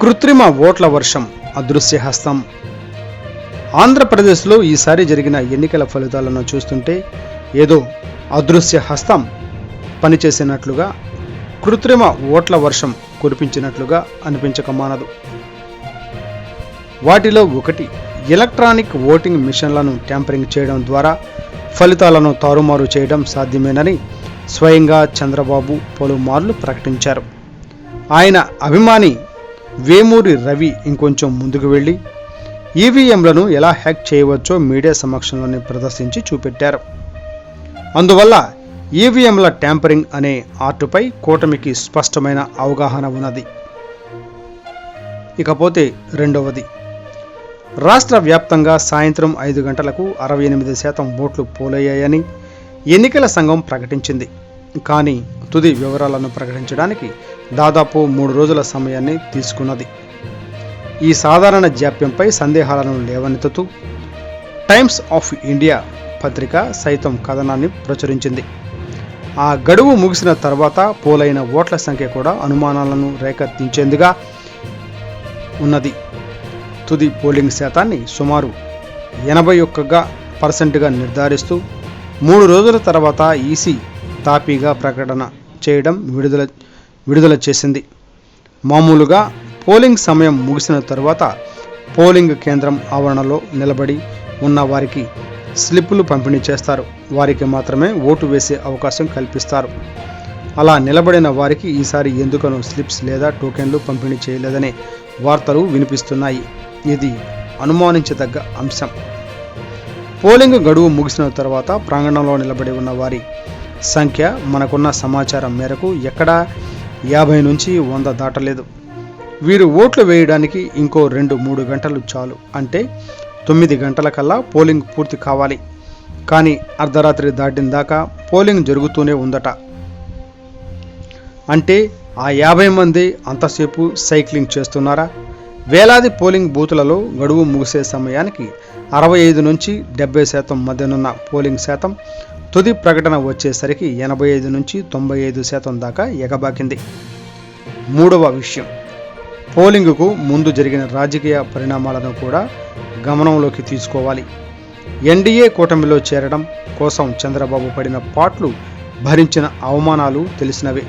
కృత్రిమ ఓట్ల వర్షం అదృశ్య హస్తం ఆంధ్రప్రదేశ్లో ఈసారి జరిగిన ఎన్నికల ఫలితాలను చూస్తుంటే ఏదో అదృశ్య హస్తం పనిచేసినట్లుగా కృత్రిమ ఓట్ల వర్షం కురిపించినట్లుగా అనిపించక మానదు. వాటిలో ఒకటి ఎలక్ట్రానిక్ ఓటింగ్ మిషన్లను ట్యాంపరింగ్ చేయడం ద్వారా ఫలితాలను తారుమారు చేయడం సాధ్యమేనని స్వయంగా చంద్రబాబు పలుమార్లు ప్రకటించారు. ఆయన అభిమాని వేమూరి రవి ఇంకొంచెం ముందుకు వెళ్ళి ఈవీఎంలను ఎలా హ్యాక్ చేయవచ్చో మీడియా సమక్షంలోనే ప్రదర్శించి చూపెట్టారు. అందువల్ల ఈవీఎంల ట్యాంపరింగ్ అనే ఆర్టుపై కూటమికి స్పష్టమైన అవగాహన ఉన్నది. ఇకపోతే రెండవది రాష్ట్ర వ్యాప్తంగా సాయంత్రం ఐదు గంటలకు అరవై ఎనిమిది శాతం ఓట్లు పోలయ్యాయని ఎన్నికల సంఘం ప్రకటించింది. కానీ తుది వివరాలను ప్రకటించడానికి దాదాపు మూడు రోజుల సమయాన్ని తీసుకున్నది. ఈ సాధారణ జాప్యంపై సందేహాలను లేవనెత్తుతూ టైమ్స్ ఆఫ్ ఇండియా పత్రిక సైతం కథనాన్ని ప్రచురించింది. ఆ గడువు ముగిసిన తర్వాత పోలైన ఓట్ల సంఖ్య కూడా అనుమానాలను రేకెత్తించేందుగా ఉన్నది. తుది పోలింగ్ శాతాన్ని సుమారు ఎనభై ఒక్కగా పర్సెంట్గా నిర్ధారిస్తూ మూడు రోజుల తర్వాత ఈసీ తాపీగా ప్రకటన చేయడం విడుదల విడుదల చేసింది. మామూలుగా పోలింగ్ సమయం ముగిసిన తర్వాత పోలింగ్ కేంద్రం ఆవరణలో నిలబడి ఉన్న వారికి స్లిప్పులు పంపిణీ చేస్తారు. వారికి మాత్రమే ఓటు వేసే అవకాశం కల్పిస్తారు. అలా నిలబడిన వారికి ఈసారి ఎందుకనో స్లిప్స్ లేదా టోకెన్లు పంపిణీ చేయలేదనే వార్తలు వినిపిస్తున్నాయి. ఇది అనుమానించదగ్గ అంశం. పోలింగ్ గడువు ముగిసిన తర్వాత ప్రాంగణంలో నిలబడి ఉన్న వారి సంఖ్య మనకున్న సమాచారం మేరకు ఎక్కడా యాభై నుంచి వంద దాటలేదు. వీరు ఓట్లు వేయడానికి ఇంకో రెండు మూడు గంటలు చాలు. అంటే తొమ్మిది గంటల కల్లా పోలింగ్ పూర్తి కావాలి. కానీ అర్ధరాత్రి దాటిన దాకా పోలింగ్ జరుగుతూనే ఉందట. అంటే ఆ యాభై మంది అంతసేపు సైక్లింగ్ చేస్తున్నారా? వేలాది పోలింగ్ బూతులలో గడువు ముగిసే సమయానికి అరవై ఐదు నుంచి డెబ్బై శాతం మధ్యనున్న పోలింగ్ శాతం తుది ప్రకటన వచ్చేసరికి ఎనభై ఐదు నుంచి తొంభై ఐదు శాతం దాకా ఎగబాకింది. మూడవ విషయం పోలింగుకు ముందు జరిగిన రాజకీయ పరిణామాలను కూడా గమనంలోకి తీసుకోవాలి. ఎన్డీఏ కూటమిలో చేరడం కోసం చంద్రబాబు పడిన పాట్లు భరించిన అవమానాలు తెలిసినవే.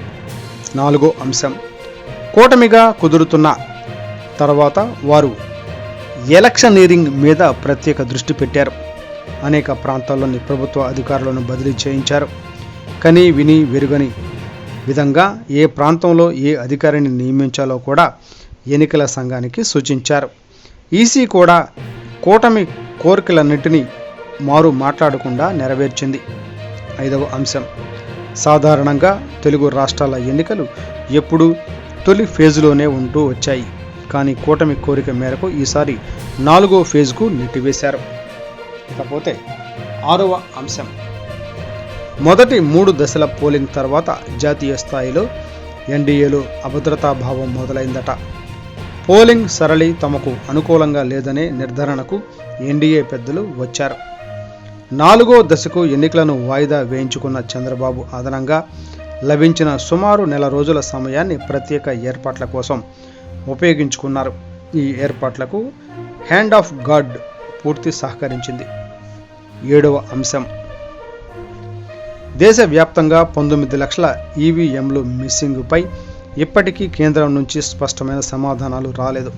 నాలుగో అంశం కూటమిగా కుదురుతున్న తర్వాత వారు ఎలక్షనీరింగ్ మీద ప్రత్యేక దృష్టి పెట్టారు. అనేక ప్రాంతాల్లోని ప్రభుత్వ అధికారులను బదిలీ చేయించారు. కని విని వెరుగని విధంగా ఏ ప్రాంతంలో ఏ అధికారిని నియమించాలో కూడా ఎన్నికల సంఘానికి సూచించారు. ఈసీ కూడా కూటమి కోరికలన్నింటినీ మారు మాట్లాడకుండా నెరవేర్చింది. ఐదవ అంశం. సాధారణంగా తెలుగు రాష్ట్రాల ఎన్నికలు ఎప్పుడూ తొలి ఫేజ్లోనే ఉంటూ వచ్చాయి. కానీ కూటమి కోరిక మేరకు ఈసారి నాలుగో ఫేజ్కు నెట్టివేశారు ఇకపోతే ఆరవ అంశం. మొదటి మూడు దశల పోలింగ్ తర్వాత జాతీయ స్థాయిలో ఎన్డీఏలో అభద్రతా భావం మొదలైందట. పోలింగ్ సరళి తమకు అనుకూలంగా లేదనే నిర్ధారణకు ఎన్డీఏ పెద్దలు వచ్చారు. నాలుగో దశకు ఎన్నికలను వాయిదా వేయించుకున్న చంద్రబాబు అదనంగా లభించిన సుమారు నెల రోజుల సమయాన్ని ప్రత్యేక ఏర్పాట్ల కోసం ఉపయోగించుకున్నారు. ఈ ఏర్పాట్లకు హ్యాండ్ ఆఫ్ గాడ్ పూర్తి సహకరించింది. ఏడవ అంశం. దేశవ్యాప్తంగా పంతొమ్మిది లక్షల ఈవీఎంలు మిస్సింగ్పై ఇప్పటికీ కేంద్రం నుంచి స్పష్టమైన సమాధానాలు రాలేదు.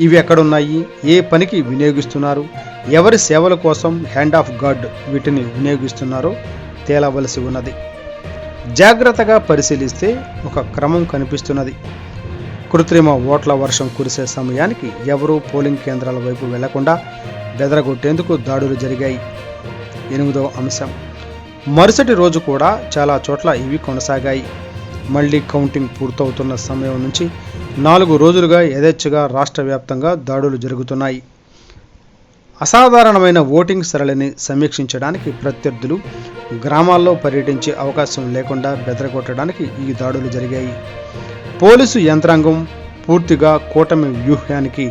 ఇవి ఎక్కడున్నాయి? ఏ పనికి వినియోగిస్తున్నారు? ఎవరి సేవల కోసం హ్యాండ్ ఆఫ్ గాడ్ వీటిని వినియోగిస్తున్నారో తేలవలసి ఉన్నది. జాగ్రత్తగా పరిశీలిస్తే ఒక క్రమం కనిపిస్తున్నది. కృత్రిమ ఓట్ల వర్షం కురిసే సమయానికి ఎవరూ పోలింగ్ కేంద్రాల వైపు వెళ్ళకుండా బెదరగొట్టేందుకు దాడులు జరిగాయి. ఎనిమిదవ అంశం. మరుసటి రోజు కూడా చాలా చోట్ల ఇవి కొనసాగాయి. మళ్ళీ కౌంటింగ్ పూర్తవుతున్న సమయం నుంచి నాలుగు రోజులుగా యథేచ్ఛగా రాష్ట్ర వ్యాప్తంగా దాడులు జరుగుతున్నాయి. అసాధారణమైన ఓటింగ్ సరళిని సమీక్షించడానికి ప్రత్యర్థులు గ్రామాల్లో పర్యటించే అవకాశం లేకుండా బెదరగొట్టడానికి ఈ దాడులు జరిగాయి. పోలీసు యంత్రాంగం పూర్తిగా కూటమి వ్యూహానికి